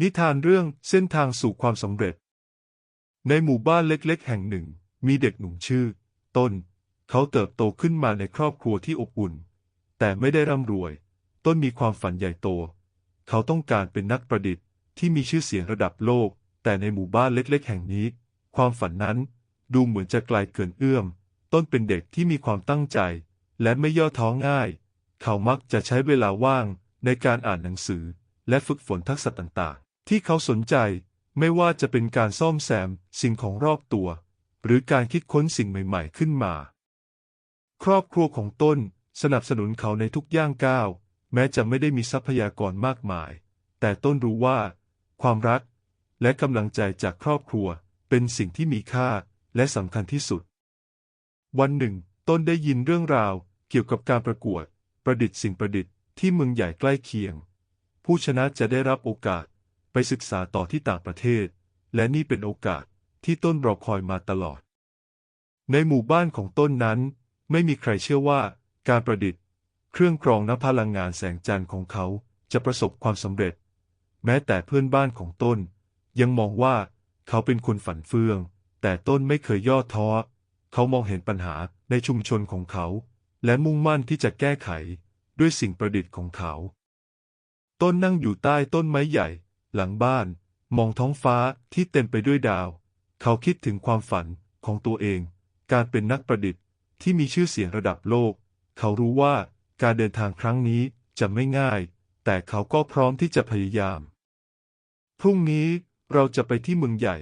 นิทานเรื่องเส้นทางสู่ความสำเร็จ ในหมู่บ้านเล็กๆ แห่งหนึ่ง มีเด็กหนุ่มชื่อ ต้น เขาเติบโตขึ้นมาในครอบครัวที่อบอุ่น แต่ไม่ได้ร่ำรวย ต้นมีความฝันใหญ่โต เขาต้องการเป็นนักประดิษฐ์ที่มีชื่อเสียงระดับโลก แต่ในหมู่บ้านเล็ก ๆ แห่งนี้ ความฝันนั้นดูเหมือนจะไกลเกินเอื้อม ต้นเป็นเด็กที่มีความตั้งใจ และไม่ย่อท้อง่าย เขามักจะใช้เวลาว่างในการอ่านหนังสือ และฝึกฝนทักษะต่างๆ ที่เขาสนใจไม่ว่าจะเป็นการซ่อมแซมสิ่งของรอบตัว หรือการคิดค้นสิ่งใหม่ๆขึ้นมา ครอบครัวของต้นสนับสนุนเขาในทุกย่างก้าว แม้จะไม่ได้มีทรัพยากรมากมาย แต่ต้นรู้ว่า ความรัก และกำลังใจจากครอบครัวเป็นสิ่งที่มีค่าและสำคัญที่สุด วันหนึ่ง ต้นได้ยินเรื่องราวเกี่ยวกับการประกวด ประดิษฐ์สิ่งประดิษฐ์ที่เมืองใหญ่ใกล้เคียง ผู้ชนะจะได้รับโอกาส ไปศึกษาต่อที่ต่างประเทศ และนี่เป็นโอกาสที่ต้นรอคอยมาตลอด ในหมู่บ้านของต้นนั้น ไม่มีใครเชื่อว่าการประดิษฐ์ เครื่องกรองน้ำพลังงานแสงจันทร์ของเขาจะประสบความสำเร็จ แม้แต่เพื่อนบ้านของต้น ยังมองว่าเขาเป็นคนฝันเฟือง แต่ต้นไม่เคยย่อท้อ เขามองเห็นปัญหาในชุมชนของเขา และมุ่งมั่นที่จะแก้ไขด้วยสิ่งประดิษฐ์ของเขา ต้นนั่งอยู่ใต้ต้นไม้ใหญ่ หลังบ้าน มองท้องฟ้าที่เต็มไปด้วยดาว เขาคิดถึงความฝันของตัวเอง การเป็นนักประดิษฐ์ที่มีชื่อเสียงระดับโลก เขารู้ว่าการเดินทางครั้งนี้จะไม่ง่าย แต่เขาก็พร้อมที่จะพยายาม พรุ่งนี้เราจะไปที่เมืองใหญ่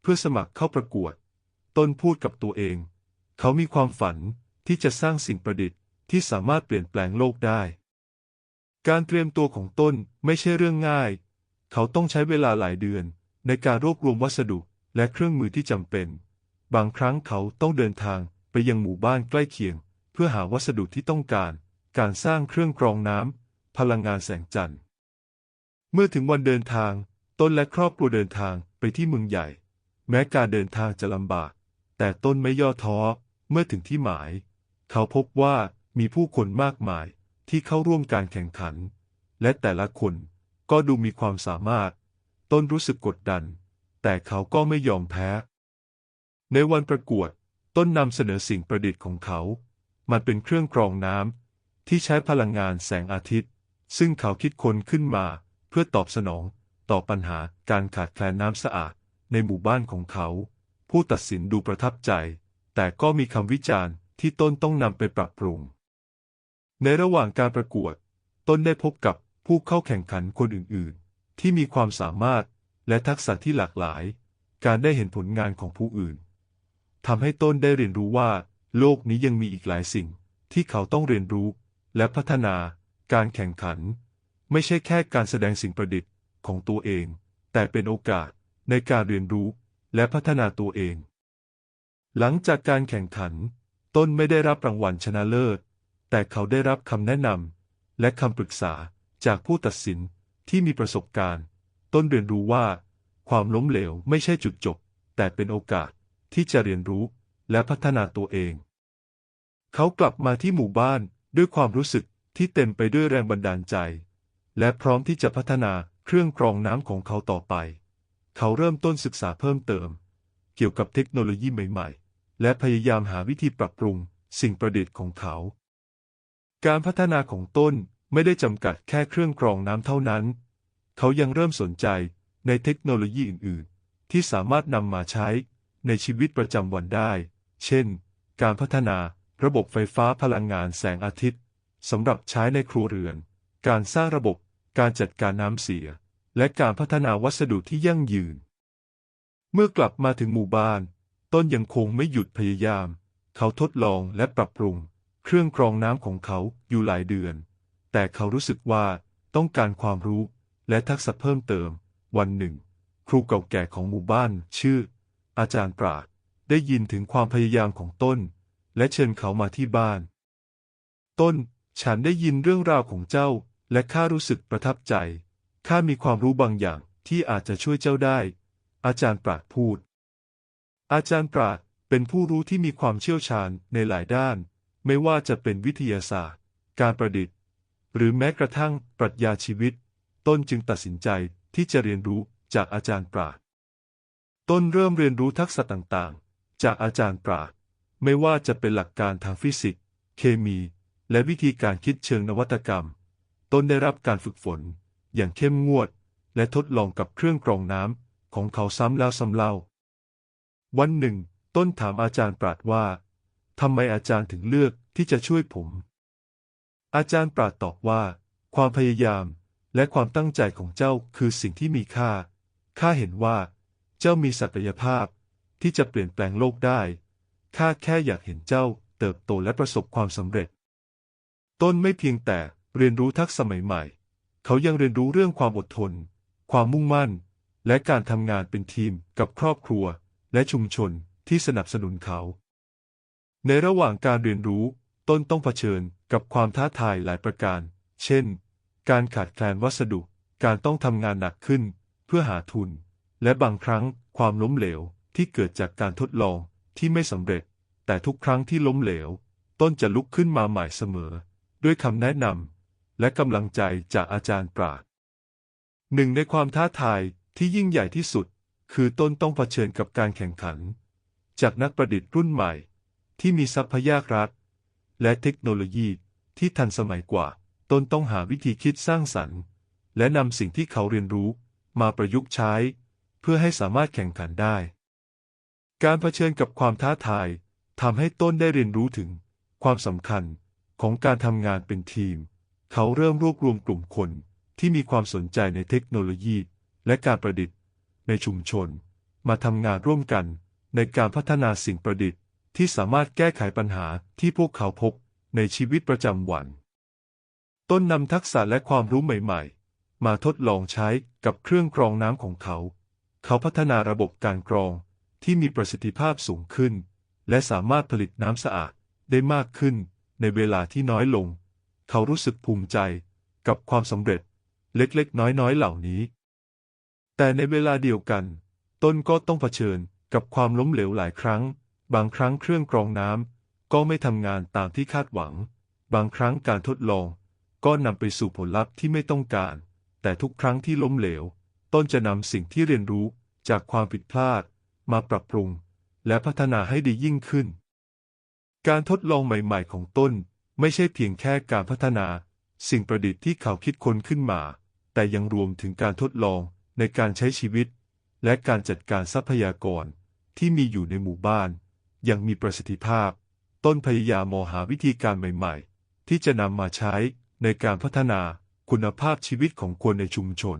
เพื่อสมัครเข้าประกวด ต้นพูดกับตัวเอง เขามีความฝันที่จะสร้างสิ่งประดิษฐ์ที่สามารถเปลี่ยนแปลงโลกได้ การเตรียมตัวของต้นไม่ใช่เรื่องง่าย เขาต้องใช้เวลาหลายเดือน ในการรวบรวมวัสดุและเครื่องมือที่จำเป็น บางครั้งเขาต้องเดินทางไปยังหมู่บ้านใกล้เคียง เพื่อหาวัสดุที่ต้องการ การสร้างเครื่องกรองน้ำพลังงานแสงจันทร์ เมื่อถึงวันเดินทาง ต้นและครอบครัวเดินทางไปที่เมืองใหญ่ แม้การเดินทางจะลำบาก แต่ต้นไม่ย่อท้อเมื่อถึงที่หมาย เขาพบว่ามีผู้คนมากมายที่เข้าร่วมการแข่งขัน และแต่ละคน ก็ดูมีความสามารถ ต้นรู้สึกกดดัน แต่เขาก็ไม่ยอมแพ้ ในวันประกวด ต้นนำเสนอสิ่งประดิษฐ์ของเขา มันเป็นเครื่องกรองน้ำที่ใช้พลังงานแสงอาทิตย์ ซึ่งเขาคิดค้นขึ้นมา เพื่อตอบสนอง ต่อปัญหาการขาดแคลนน้ำสะอาดในหมู่บ้านของเขา ผู้ตัดสินดูประทับใจ แต่ก็มีคำวิจารณ์ที่ต้นต้องนำไปปรับปรุง ในระหว่างการประกวด ต้นได้พบกับ ผู้เข้าแข่งขันคนอื่นๆ ที่มีความสามารถและทักษะที่หลากหลาย การได้เห็นผลงานของผู้อื่นทำให้ต้นได้เรียนรู้ว่า โลกนี้ยังมีอีกหลายสิ่งที่เขาต้องเรียนรู้และพัฒนาการแข่งขัน ไม่ใช่แค่การแสดงสิ่งประดิษฐ์ของตัวเอง แต่เป็นโอกาสในการเรียนรู้และพัฒนาตัวเอง หลังจากการแข่งขัน ต้นไม่ได้รับรางวัลชนะเลิศ แต่เขาได้รับคำแนะนำและคำปรึกษา จากผู้ตัดสินที่มีประสบการณ์ ต้นเรียนรู้ว่า ความล้มเหลวไม่ใช่จุดจบ แต่เป็นโอกาสที่จะเรียนรู้และพัฒนาตัวเอง เขากลับมาที่หมู่บ้านด้วยความรู้สึกที่เต็มไปด้วยแรงบันดาลใจ และพร้อมที่จะพัฒนาเครื่องกรองน้ำของเขาต่อไป เขาเริ่มต้นศึกษาเพิ่มเติม เกี่ยวกับเทคโนโลยีใหม่ๆ และพยายามหาวิธีปรับปรุงสิ่งประดิษฐ์ของเขา การพัฒนาของต้น ไม่ได้จำกัดแค่เครื่องกรองน้ำเท่านั้น เขายังเริ่มสนใจในเทคโนโลยีอื่น ๆ ที่สามารถนำมาใช้ในชีวิตประจำวันได้ เช่น การพัฒนาระบบไฟฟ้าพลังงานแสงอาทิตย์สำหรับใช้ในครัวเรือน การสร้างระบบ การจัดการน้ำเสีย และการพัฒนาวัสดุที่ยั่งยืน เมื่อกลับมาถึงหมู่บ้าน ต้นยังคงไม่หยุดพยายาม เขาทดลองและปรับปรุง เครื่องกรองน้ำของเขาอยู่หลายเดือน แต่เขารู้สึกว่าต้องการความรู้และทักษะเพิ่มเติม วันหนึ่ง ครูเก่าแก่ของหมู่บ้าน ชื่อ อาจารย์ปราดได้ยินถึงความพยายามของต้น และเชิญเขามาที่บ้าน ต้น ฉันได้ยินเรื่องราวของเจ้า และข้ารู้สึกประทับใจข้ามีความรู้บางอย่างที่อาจจะช่วยเจ้าได้ อาจารย์ปราดพูด อาจารย์ปราดเป็นผู้รู้ที่มีความเชี่ยวชาญในหลายด้าน ไม่ว่าจะเป็นวิทยาศาสตร์ การประดิษฐ์ หรือแม้กระทั่งปรัชญาชีวิต ต้นจึงตัดสินใจที่จะเรียนรู้จากอาจารย์ปราดต้นเริ่มเรียนรู้ทักษะต่างๆ จากอาจารย์ปราดไม่ว่าจะเป็นหลักการทางฟิสิกส์ เคมี และวิธีการคิดเชิงนวัตกรรม ต้นได้รับการฝึกฝน อย่างเข้มงวด และทดลองกับเครื่องกรองน้ำของเขาซ้ำแล้วซ้ำเล่า วันหนึ่ง ต้นถามอาจารย์ปราดว่าทำไมอาจารย์ถึงเลือกที่จะช่วยผม อาจารย์ปราดตอบว่า ความพยายามและความตั้งใจของเจ้าคือสิ่งที่มีค่า ข้าเห็นว่า เจ้ามีศักยภาพที่จะเปลี่ยนแปลงโลกได้ ข้าแค่อยากเห็นเจ้าเติบโตและประสบความสำเร็จ ต้นไม่เพียงแต่เรียนรู้ทักษะใหม่ๆ เขายังเรียนรู้เรื่องความอดทน ความมุ่งมั่น และการทำงานเป็นทีมกับครอบครัว และชุมชนที่สนับสนุนเขา ในระหว่างการเรียนรู้ ต้นต้องเผชิญ กับความท้าทายหลายประการ เช่น การขาดแคลนวัสดุ การต้องทำงานหนักขึ้น เพื่อหาทุน และบางครั้งความล้มเหลวที่เกิดจากการทดลองที่ไม่สำเร็จ แต่ทุกครั้งที่ล้มเหลว ต้นจะลุกขึ้นมาใหม่เสมอ ด้วยคำแนะนำและกำลังใจจากอาจารย์ปราดหนึ่งในความท้าทายที่ยิ่งใหญ่ที่สุด คือต้นต้องเผชิญกับการแข่งขัน จากนักประดิษฐ์รุ่นใหม่ ที่มีทรัพยากร และเทคโนโลยีที่ทันสมัยกว่า ตนต้องหาวิธีคิดสร้างสรรค์ และนำสิ่งที่เขาเรียนรู้มาประยุกต์ใช้ เพื่อให้สามารถแข่งขันได้ การเผชิญกับความท้าทายทำให้ต้นได้เรียนรู้ถึงความสำคัญของการทำงานเป็นทีม เขาเริ่มรวบรวมกลุ่มคนที่มีความสนใจในเทคโนโลยี และการประดิษฐ์ ในชุมชน มาทำงานร่วมกันในการพัฒนาสิ่งประดิษฐ์ ที่สามารถแก้ไขปัญหาที่พวกเขาพบในชีวิตประจำวัน ต้นนำทักษะและความรู้ใหม่ ๆ มาทดลองใช้กับเครื่องกรองน้ำของเขา เขาพัฒนาระบบการกรองที่มีประสิทธิภาพสูงขึ้น และสามารถผลิตน้ำสะอาดได้มากขึ้นในเวลาที่น้อยลง เขารู้สึกภูมิใจกับความสำเร็จเล็กๆ น้อยๆ เหล่านี้ แต่ในเวลาเดียวกัน ต้นก็ต้องเผชิญกับความล้มเหลวหลายครั้ง บางครั้งเครื่องกรองน้ำก็ไม่ทำงานตามที่คาดหวัง บางครั้งการทดลอง ก็นำไปสู่ผลลัพธ์ที่ไม่ต้องการ แต่ทุกครั้งที่ล้มเหลว ต้นจะนำสิ่งที่เรียนรู้จากความผิดพลาด มาปรับปรุง และพัฒนาให้ดียิ่งขึ้น การทดลองใหม่ ๆ ของต้น ไม่ใช่เพียงแค่การพัฒนา สิ่งประดิษฐ์ที่เขาคิดค้นขึ้นมา แต่ยังรวมถึงการทดลองในการใช้ชีวิต และการจัดการทรัพยากรที่มีอยู่ในหมู่บ้าน อย่างมีประสิทธิภาพ ต้นพยายามมองหาวิธีการใหม่ๆ ที่จะนำมาใช้ในการพัฒนาคุณภาพชีวิตของคนในชุมชน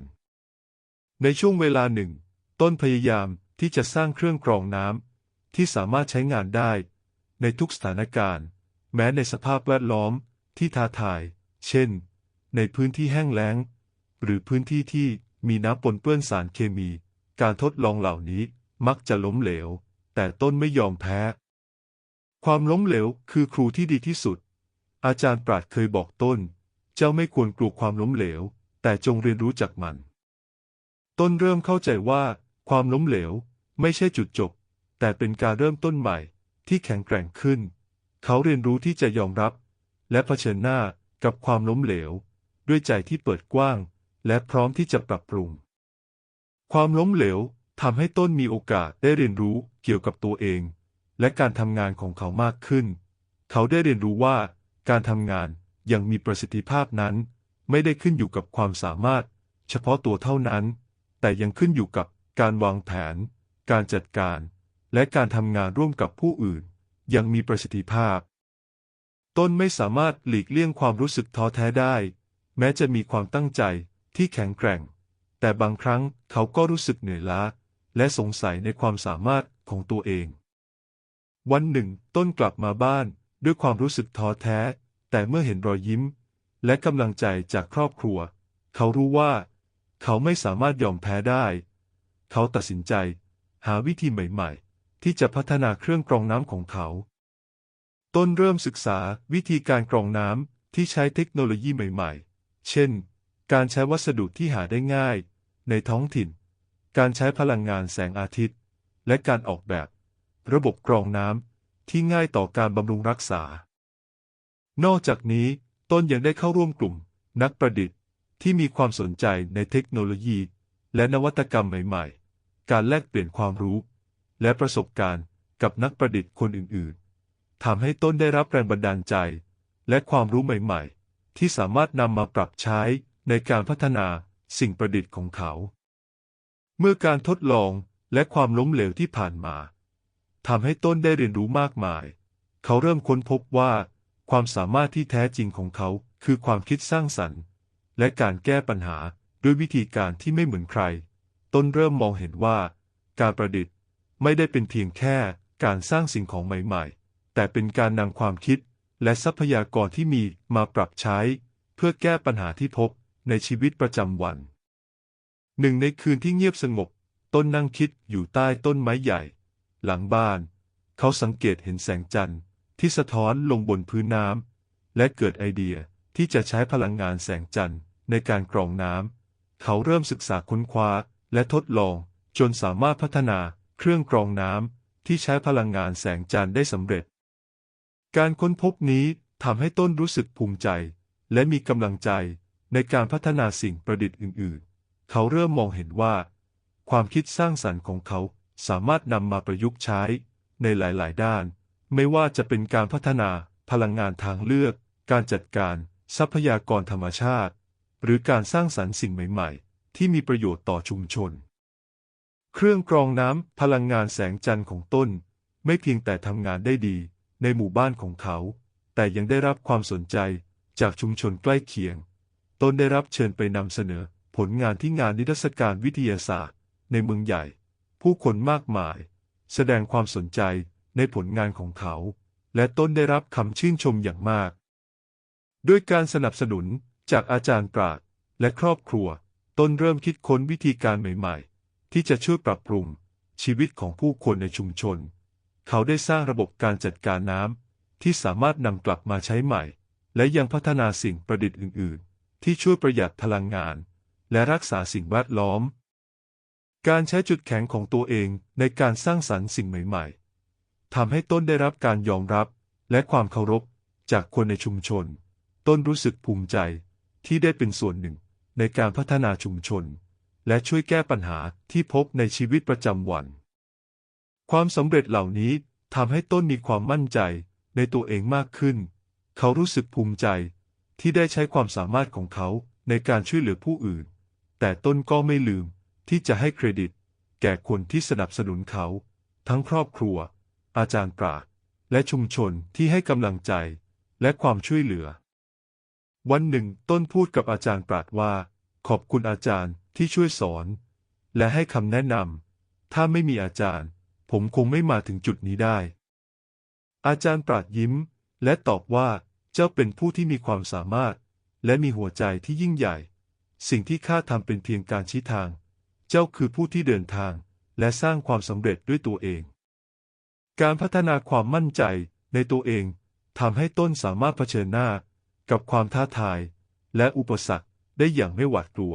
ในช่วงเวลาหนึ่ง ต้นพยายามที่จะสร้างเครื่องกรองน้ำที่สามารถใช้งานได้ ในทุกสถานการณ์ แม้ในสภาพแวดล้อมที่ท้าทาย เช่น ในพื้นที่แห้งแล้ง หรือพื้นที่ที่มีน้ำปนเปื้อนสารเคมี การทดลองเหล่านี้มักจะล้มเหลว แต่ต้นไม่ยอมแพ้ ความล้มเหลวคือครูที่ดีที่สุด อาจารย์ปราดเคยบอกต้น เจ้าไม่ควรกลัวความล้มเหลว แต่จงเรียนรู้จากมัน ต้นเริ่มเข้าใจว่า ความล้มเหลวไม่ใช่จุดจบ แต่เป็นการเริ่มต้นใหม่ที่แข็งแกร่งขึ้น เขาเรียนรู้ที่จะยอมรับ และเผชิญหน้ากับความล้มเหลว ด้วยใจที่เปิดกว้าง และพร้อมที่จะปรับปรุง ความล้มเหลวทำให้ต้นมีโอกาสได้เรียนรู้ กี่ยวกับตัวเอง และการทำงานของเขามากขึ้น เขาได้เรียนรู้ว่า การทำงานย่างมีประสิทธิภาพนั้น ไม่ได้ขึ้นอยู่กับความสามารถ เฉพาะตัวเท่านั้น แต่ยังขึ้นอยู่กับการวางแผน การจัดการ และการทำงานร่วมกับผู้อื่นย่างมีประสิทธิภาพ ต้นไม่สามารถหลีกเลี่ยงความรู้สึกท้อแท้ได้ แม้จะมีความตั้งใจที่แข็งแกร่ง แต่บางครั้งเขาก็รู้สึกเหนื่อยล้าและสงสัยในความสามารถ ของตัวเอง วันหนึ่ง ต้นกลับมาบ้านด้วยความรู้สึกท้อแท้ แต่เมื่อเห็นรอยยิ้ม และกำลังใจจากครอบครัว เขารู้ว่า เขาไม่สามารถยอมแพ้ได้ เขาตัดสินใจ หาวิธีใหม่ ๆ ที่จะพัฒนาเครื่องกรองน้ำของเขา ต้นเริ่มศึกษาวิธีการกรองน้ำที่ใช้เทคโนโลยีใหม่ ๆ เช่น การใช้วัสดุที่หาได้ง่าย ในท้องถิ่น การใช้พลังงานแสงอาทิตย์ และการออกแบบ ระบบกรองน้ำที่ง่ายต่อการบำรุงรักษา นอกจากนี้ต้นยังได้เข้าร่วมกลุ่ม นักประดิษฐ์ที่มีความสนใจในเทคโนโลยี และนวัตกรรมใหม่ๆ การแลกเปลี่ยนความรู้ และประสบการณ์กับนักประดิษฐ์คนอื่นๆทำให้ต้นได้รับแรงบันดาลใจ และความรู้ใหม่ๆ ที่สามารถนำมาปรับใช้ในการพัฒนาสิ่งประดิษฐ์ของเขา เมื่อการทดลอง และความล้มเหลวที่ผ่านมาทำให้ต้นได้เรียนรู้มากมาย เขาเริ่มค้นพบว่า ความสามารถที่แท้จริงของเขาคือความคิดสร้างสรรค์ และการแก้ปัญหาด้วยวิธีการที่ไม่เหมือนใคร ต้นเริ่มมองเห็นว่า การประดิษฐ์ไม่ได้เป็นเพียงแค่การสร้างสิ่งของใหม่ ๆ แต่เป็นการนำความคิดและทรัพยากรที่มีมาปรับใช้ เพื่อแก้ปัญหาที่พบในชีวิตประจำวัน หนึ่งในคืนที่เงียบสงบ ต้นนั่งคิดอยู่ใต้ต้นไม้ใหญ่ หลังบ้าน เขาสังเกตเห็นแสงจันทร์ที่สะท้อนลงบนพื้นน้ำและเกิดไอเดียที่จะใช้พลังงานแสงจันทร์ในการกรองน้ำเขาเริ่มศึกษาค้นคว้าและทดลองจนสามารถพัฒนาเครื่องกรองน้ำที่ใช้พลังงานแสงจันทร์ได้สำเร็จ การค้นพบนี้ทำให้ต้นรู้สึกภูมิใจ และมีกำลังใจในการพัฒนาสิ่งประดิษฐ์อื่น ๆ เขาเริ่มมองเห็นว่า ความคิดสร้างสรรค์ของเขาสามารถนำมาประยุกต์ใช้ในหลาย ๆ ด้าน ไม่ว่าจะเป็นการพัฒนาพลังงานทางเลือก การจัดการ ทรัพยากรธรรมชาติ หรือการสร้างสรรค์สิ่งใหม่ ๆ ที่มีประโยชน์ต่อชุมชน เครื่องกรองน้ำพลังงานแสงจันทร์ของต้น ไม่เพียงแต่ทำงานได้ดีในหมู่บ้านของเขา แต่ยังได้รับความสนใจจากชุมชนใกล้เคียง ต้นได้รับเชิญไปนำเสนอผลงานที่งานนิทรรศการวิทยาศาสตร์ ในเมืองใหญ่ ผู้คนมากมาย แสดงความสนใจในผลงานของเขา และต้นได้รับคำชื่นชมอย่างมาก ด้วยการสนับสนุนจากอาจารย์ปราดและครอบครัว ต้นเริ่มคิดค้นวิธีการใหม่ๆ ที่จะช่วยปรับปรุงชีวิตของผู้คนในชุมชน เขาได้สร้างระบบการจัดการน้ำที่สามารถนำกลับมาใช้ใหม่ และยังพัฒนาสิ่งประดิษฐ์อื่น ๆ ที่ช่วยประหยัดพลังงาน และรักษาสิ่งแวดล้อม การใช้จุดแข็งของตัวเองในการสร้างสรรค์สิ่งใหม่ๆทำให้ต้นได้รับการยอมรับและความเคารพจากคนในชุมชน ต้นรู้สึกภูมิใจที่ได้เป็นส่วนหนึ่งในการพัฒนาชุมชน และช่วยแก้ปัญหาที่พบในชีวิตประจำวัน ความสำเร็จเหล่านี้ทำให้ต้นมีความมั่นใจในตัวเองมากขึ้น เขารู้สึกภูมิใจที่ได้ใช้ความสามารถของเขาในการช่วยเหลือผู้อื่น แต่ต้นก็ไม่ลืม ที่จะให้เครดิต แก่คนที่สนับสนุนเขา ทั้งครอบครัว อาจารย์ปราดและชุมชนที่ให้กำลังใจ และความช่วยเหลือ วันหนึ่งต้นพูดกับอาจารย์ปราดว่า ขอบคุณอาจารย์ที่ช่วยสอน และให้คำแนะนำถ้าไม่มีอาจารย์ ผมคงไม่มาถึงจุดนี้ได้ อาจารย์ปราดยิ้ม และตอบว่าเจ้าเป็นผู้ที่มีความสามารถ และมีหัวใจที่ยิ่งใหญ่ สิ่งที่ข้าทำเป็นเพียงการชี้ทาง เจ้าคือผู้ที่เดินทาง และสร้างความสำเร็จด้วยตัวเอง การพัฒนาความมั่นใจในตัวเองทำให้ต้นสามารถเผชิญหน้า กับความท้าทาย และอุปสรรคได้อย่างไม่หวาดกลัว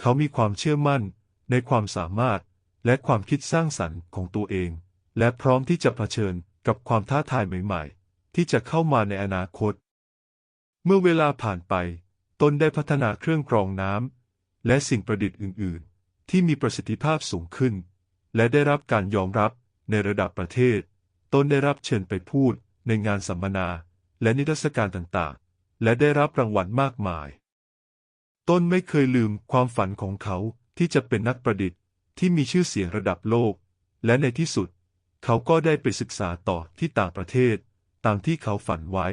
เขามีความเชื่อมั่นในความสามารถและความคิดสร้างสรรค์ของตัวเอง และพร้อมที่จะเผชิญกับความท้าทายใหม่ๆ ที่จะเข้ามาในอนาคต เมื่อเวลาผ่านไป ต้นได้พัฒนาเครื่องกรองน้ำและสิ่งประดิษฐ์อื่นๆ ที่มีประสิทธิภาพสูงขึ้น และได้รับการยอมรับในระดับประเทศ ต้นได้รับเชิญไปพูดในงานสัมมนา และนิทรรศการต่างๆ และได้รับรางวัลมากมาย ต้นไม่เคยลืมความฝันของเขาที่จะเป็นนักประดิษฐ์ที่มีชื่อเสียงระดับโลก และในที่สุด เขาก็ได้ไปศึกษาต่อที่ต่างประเทศ ตามที่เขาฝันไว้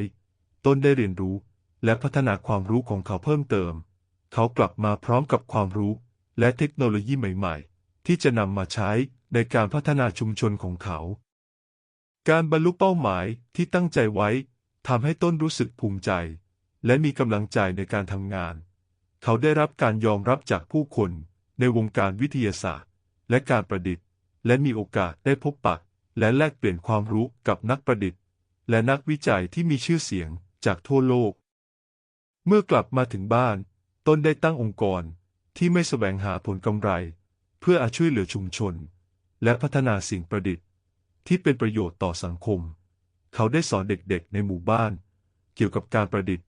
ต้นได้เรียนรู้และพัฒนาความรู้ของเขาเพิ่มเติม เขากลับมาพร้อมกับความรู้ และเทคโนโลยีใหม่ๆ ที่จะนำมาใช้ในการพัฒนาชุมชนของเขา การบรรลุเป้าหมายที่ตั้งใจไว้ทำให้ต้นรู้สึกภูมิใจ และมีกำลังใจในการทำงาน เขาได้รับการยอมรับจากผู้คนในวงการวิทยาศาสตร์ และการประดิษฐ์ และมีโอกาสได้พบปะและแลกเปลี่ยนความรู้กับนักประดิษฐ์ และนักวิจัยที่มีชื่อเสียงจากทั่วโลก เมื่อกลับมาถึงบ้าน ต้นได้ตั้งองค์กร ที่ไม่แสวงหาผลกำไร เพื่ออาช่วยเหลือชุมชน และพัฒนาสิ่งประดิษฐ์ ที่เป็นประโยชน์ต่อสังคม เขาได้สอนเด็กๆ ในหมู่บ้าน เกี่ยวกับการประดิษฐ์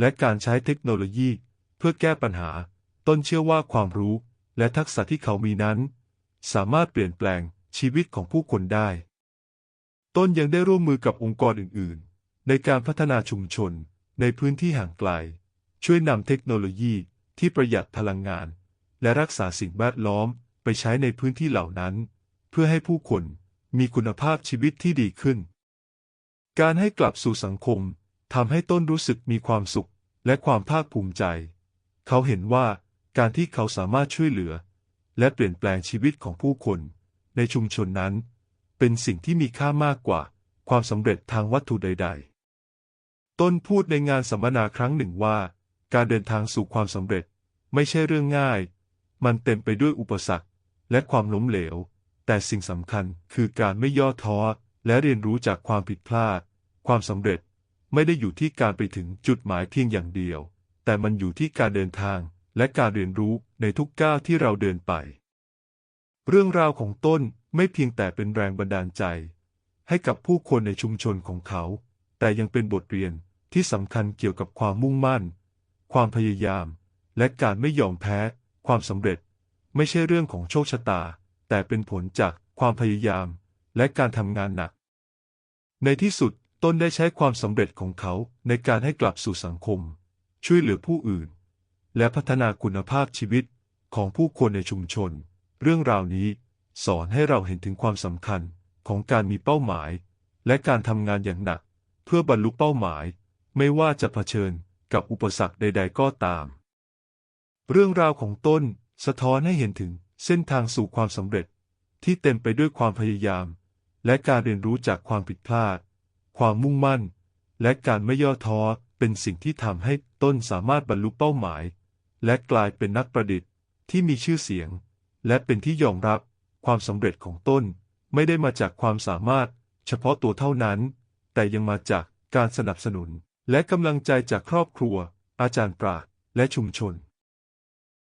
และการใช้เทคโนโลยี เพื่อแก้ปัญหา ต้นเชื่อว่าความรู้และทักษะที่เขามีนั้น สามารถเปลี่ยนแปลงชีวิตของผู้คนได้ ต้นยังได้ร่วมมือกับองค์กรอื่นๆ ในการพัฒนาชุมชนในพื้นที่ห่างไกล ช่วยนำเทคโนโลยี ที่ประหยัดพลังงาน และรักษาสิ่งแวดล้อมไปใช้ในพื้นที่เหล่านั้น เพื่อให้ผู้คนมีคุณภาพชีวิตที่ดีขึ้น การให้กลับสู่สังคมทำให้ต้นรู้สึกมีความสุขและความภาคภูมิใจ เขาเห็นว่าการที่เขาสามารถช่วยเหลือ และเปลี่ยนแปลงชีวิตของผู้คน ในชุมชนนั้น เป็นสิ่งที่มีค่ามากกว่า ความสำเร็จทางวัตถุใด ๆ ต้นพูดในงานสัมมนาครั้งหนึ่งว่า การเดินทางสู่ความสำเร็จไม่ใช่เรื่องง่าย มันเต็มไปด้วยอุปสรรคและความล้มเหลว แต่สิ่งสำคัญคือการไม่ย่อท้อและเรียนรู้จากความผิดพลาด ความสำเร็จไม่ได้อยู่ที่การไปถึงจุดหมายเพียงอย่างเดียว แต่มันอยู่ที่การเดินทางและการเรียนรู้ในทุกก้าวที่เราเดินไป เรื่องราวของต้นไม่เพียงแต่เป็นแรงบันดาลใจ ให้กับผู้คนในชุมชนของเขา แต่ยังเป็นบทเรียนที่สำคัญเกี่ยวกับความมุ่งมั่น ความพยายาม และการไม่ยอมแพ้ ความสำเร็จ ไม่ใช่เรื่องของโชคชะตา แต่เป็นผลจากความพยายาม และการทำงานหนัก ในที่สุดต้นได้ใช้ความสำเร็จของเขาในการให้กลับสู่สังคม ช่วยเหลือผู้อื่น และพัฒนาคุณภาพชีวิตของผู้คนในชุมชน เรื่องราวนี้สอนให้เราเห็นถึงความสำคัญของการมีเป้าหมาย และการทำงานอย่างหนัก เพื่อบรรลุเป้าหมาย ไม่ว่าจะเผชิญ กับอุปสรรคใด ๆ ก็ตาม เรื่องราวของต้นสะท้อนให้เห็นถึงเส้นทางสู่ความสำเร็จที่เต็มไปด้วยความพยายาม และการเรียนรู้จากความผิดพลาด ความมุ่งมั่น และการไม่ย่อท้อเป็นสิ่งที่ทำให้ต้นสามารถบรรลุเป้าหมาย และกลายเป็นนักประดิษฐ์ที่มีชื่อเสียง และเป็นที่ยอมรับความสำเร็จของต้นไม่ได้มาจากความสามารถเฉพาะตัวเท่านั้น แต่ยังมาจากการสนับสนุน และกำลังใจจากครอบครัว อาจารย์ปราชญ์และชุมชน